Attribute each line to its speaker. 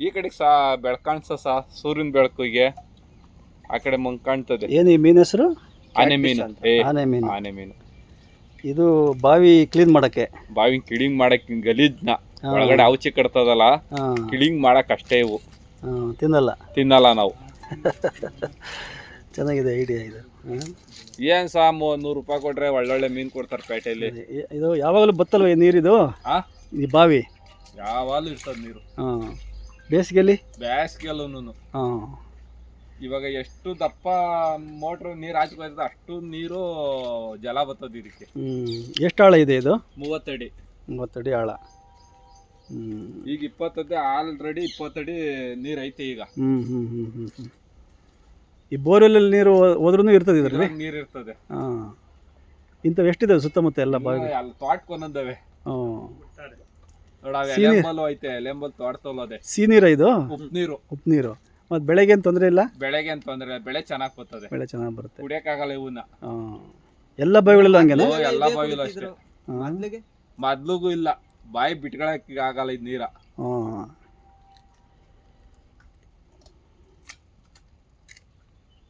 Speaker 1: ಈ ಕಡೆಗೆ ಸಹ ಬೆಳಕು ಕಾಣಿಸ ಸಹ ಸೂರ್ಯನ ಬೆಳಕಿಗೆ ಆ ಕಡೆ ಮುಂಗ್ ಕಾಣ್ತದೆ.
Speaker 2: ಏನು ಈ ಮೀನು ಹೆಸರು?
Speaker 1: ಆನೆ ಮೀನು. ಏ
Speaker 2: ಆನೆ ಮೀನು.
Speaker 1: ಆನೆ ಮೀನು.
Speaker 2: ಇದು ಬಾವಿ ಕ್ಲೀನ್ ಮಾಡಕ್ಕೆ.
Speaker 1: ಬಾವಿ ಕಿಳಿಂಗ್ ಮಾಡಕ್ಕೆ ಗಲೀಜ್ನ.
Speaker 2: ಹಾ.
Speaker 1: ಒಳಗಡೆ ಔಚಿ ಕಟ್ತದಲ್ಲ ಕಿಳಿಂಗ್ ಮಾಡಕ್ ಅಷ್ಟೇ ಇವು.
Speaker 2: ತಿನ್ನಲ್ಲ.
Speaker 1: ತಿನ್ನಲ್ಲ ನಾವು.
Speaker 2: ಚೆನ್ನಾಗಿದೆ ಐಡಿಯಾ ಇದು.
Speaker 1: ಏನ್ ಸಹ ನೂರು ರೂಪಾಯಿ ಕೊಟ್ರೆ ಒಳ್ಳೊಳ್ಳೆ ಮೀನ್ ಕೊಡ್ತಾರೆ ಪೇಟೆಯಲ್ಲಿ
Speaker 2: ಇ- ಇದು ಯಾವಾಗಲೂ ಬತ್ತಲ್ವ ಈ ನೀರಿದು?
Speaker 1: ಆ?
Speaker 2: ಈ ಬಾವಿ?
Speaker 1: ಯಾವಾಗಲೂ ಇರ್ತದ ನೀರು.
Speaker 2: ಹಾಂ. ಬೇಸಿಗೆಯಲ್ಲಿ?
Speaker 1: ಬೇಸಿಗೆಲ್ಲೂನು
Speaker 2: ಹಾಂ.
Speaker 1: ಇವಾಗ ಎಷ್ಟು ದಪ್ಪ ಮೋಟ್ರ್ ನೀರು ಹಾಚ್ಕೊಯ್ತದ ಅಷ್ಟು ನೀರು ಜಲ ಬರ್ತದ ಇದಕ್ಕೆ.
Speaker 2: ಹ್ಞೂ ಎಷ್ಟು ಆಳ ಇದೆ ಇದು?
Speaker 1: ಮೂವತ್ತಡಿ
Speaker 2: ಮೂವತ್ತಡಿ ಆಳ. ಹ್ಞೂ
Speaker 1: ಈಗ ಇಪ್ಪತ್ತಡಿ ಆಲ್ರೆಡಿ ಇಪ್ಪತ್ತಡಿ ನೀರ್ ಐತೆ ಈಗ.
Speaker 2: ಹ್ಞೂ ಹ್ಞೂ ಹ್ಞೂ ಹ್ಞೂ ಹ್ಞೂ ಈ ಬೋರ್ವೆಲ್ಲಲ್ಲಿ ನೀರು ಹೋದ್ರೂ ಇರ್ತದೆ ಇದರಲ್ಲಿ?
Speaker 1: ನೀರು ಇರ್ತದೆ.
Speaker 2: ಹಾಂ. ಇಂಥವು ಎಷ್ಟಿದಾವೆ ಸುತ್ತಮುತ್ತ ಎಲ್ಲ ಬಾವಿ
Speaker 1: ಅಲ್ಲಿ ತೋಟಕ್ಕೊಂದವೆ
Speaker 2: ಹ್ಞೂ
Speaker 1: ಎಲೆಂಬಲು ಐತೆ ಎಲೆಂಬಲ್ ತೋಟದಲ್ಲೂ ಅದೇ.
Speaker 2: ಸಿಹಿ ನೀರ ಇದು?
Speaker 1: ಉಪ್ಪು ನೀರು.
Speaker 2: ಉಪ್ಪು ನೀರು. ಮತ್ತು ಬೆಳೆಗೆ ಏನು ತೊಂದರೆ ಇಲ್ಲ?
Speaker 1: ಬೆಳೆಗೆ ಅಂತ ಅಂದ್ರೆ ಬೆಳೆ ಚೆನ್ನಾಗಿ ಬರ್ತದೆ.
Speaker 2: ಬೆಳೆ ಚೆನ್ನಾಗಿ ಬರುತ್ತೆ.
Speaker 1: ಕುಡಿಯಕ್ಕಾಗಲ್ಲ ಇವನ್ನ
Speaker 2: ಹಾಂ. ಎಲ್ಲ ಬಾವಿಗಳೆಲ್ಲ ಹಂಗೆನಾ?
Speaker 1: ಓ, ಎಲ್ಲ ಬಾವಿಲು ಅಷ್ಟೇ. ಮೊದ್ಲಿಗೂ? ಇಲ್ಲ. ಬಾಯಿ ಬಿಟ್ಕೊಳಕ್ಕೆ ಆಗಲ್ಲ ಇದ್ ನೀರ
Speaker 2: ಹಾಂ.